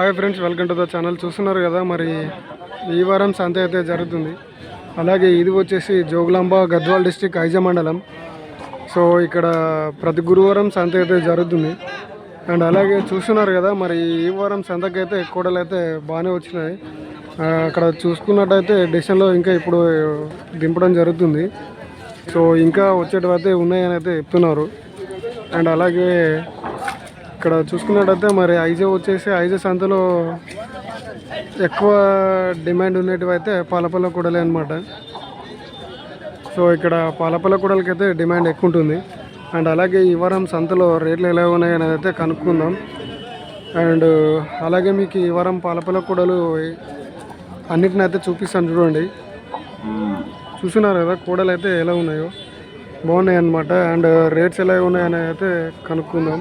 Hi friends welcome to the channel. చూస్తున్నారు కదా మరి ఈ వారం సంత అయితే జరుగుతుంది. అలాగే ఇది వచ్చేసి జోగులాంబ గద్వాల్ డిస్టిక్ ఐజ మండలం. సో ఇక్కడ ప్రతి గురువారం సంత అయితే జరుగుతుంది. అండ్ అలాగే చూస్తున్నారు కదా మరి ఈ వారం సంతకైతే కూడలు అయితే బాగానే వచ్చినాయి. అక్కడ చూసుకున్నట్టయితే డిసెంలో ఇంకా ఇప్పుడు దింపడం జరుగుతుంది. సో ఇంకా వచ్చేటివైతే ఉన్నాయని అయితే చెప్తున్నారు. అండ్ అలాగే ఇక్కడ చూసుకున్నట్టయితే మరి ఐజే వచ్చేసి ఐజే సంతలో ఎక్కువ డిమాండ్ ఉండేటివి అయితే పాలపల్ల కూడలే అనమాట సో ఇక్కడ పాలపల్ల కూడలకి అయితే డిమాండ్ ఎక్కువ ఉంటుంది అండ్ అలాగే ఈ వారం సంతలో రేట్లు ఎలా ఉన్నాయి అనేది అయితే కనుక్కుందాం. అండ్ అలాగే మీకు ఈ వారం పాలపల్ల కూడలు అన్నిటిని అయితే చూపిస్తాను చూడండి. చూస్తున్నారు కదా కూడలు అయితే ఎలా ఉన్నాయో? బాగున్నాయి అనమాట అండ్ రేట్స్ ఎలా ఉన్నాయని అయితే కనుక్కుందాం.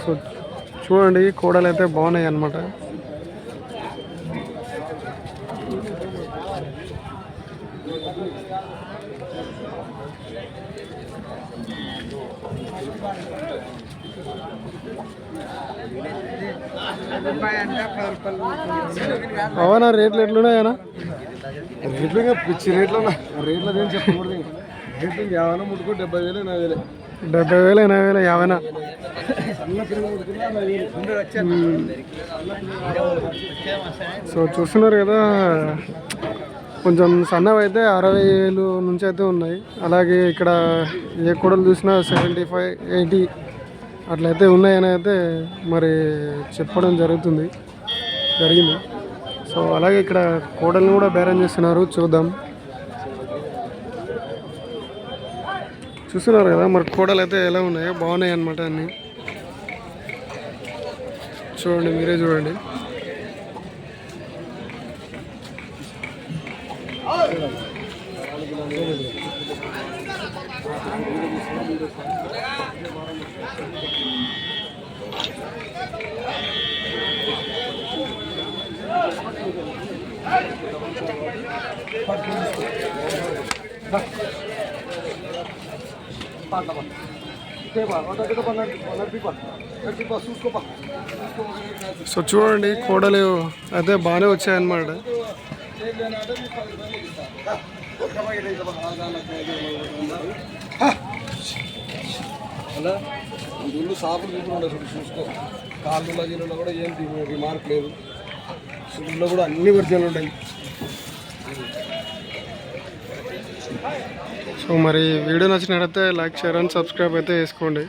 సో చూడండి కూడలు అయితే బాగున్నాయి అన్నమాట. అవునా రేట్లు ఎట్లున్నాయనా? రేట్లు ఇంకా పిచ్చి రేట్లు రేట్లు అదేం చెప్పకూడదు. రేట్లు ఇంకా ఏమైనా ముట్టుకో డెబ్బై వేలు ఎనభై వేలు. డెబ్బై వేలు ఎనభై వేలు యాభైనా. వేలు సో చూస్తున్నారు కదా కొంచెం సన్నవి అయితే అరవై వేలు నుంచి అయితే ఉన్నాయి. అలాగే ఇక్కడ ఏ కూడలు చూసినా సెవెంటీ ఫైవ్ ఎయిటీ అట్లయితే ఉన్నాయని అయితే మరి చెప్పడం జరుగుతుంది జరిగింది. సో అలాగే ఇక్కడ కోడల్ని కూడా బేరం చేస్తున్నారు చూద్దాం. చూస్తున్నారు కదా మరి కోడలు అయితే ఎలా ఉన్నాయో? బాగున్నాయి అన్నమాట అన్ని. చూడండి మీరే చూడండి. సో చూడండి కోడలు అయితే బాగానే వచ్చాయన్నమాట అలా ఇల్లు సాపులు చూపులు ఉండదు చూడు చూసుకో కాళ్ళు గిల్లులో కూడా ఏం రిమార్క్ లేదు కూడా అన్ని వర్జన్లు ఉంటాయి సో మరి వీడియో నచ్చినట్లయితే లైక్ షేర్ అండ్ సబ్స్క్రైబ్ అయితే చేసుకోండి.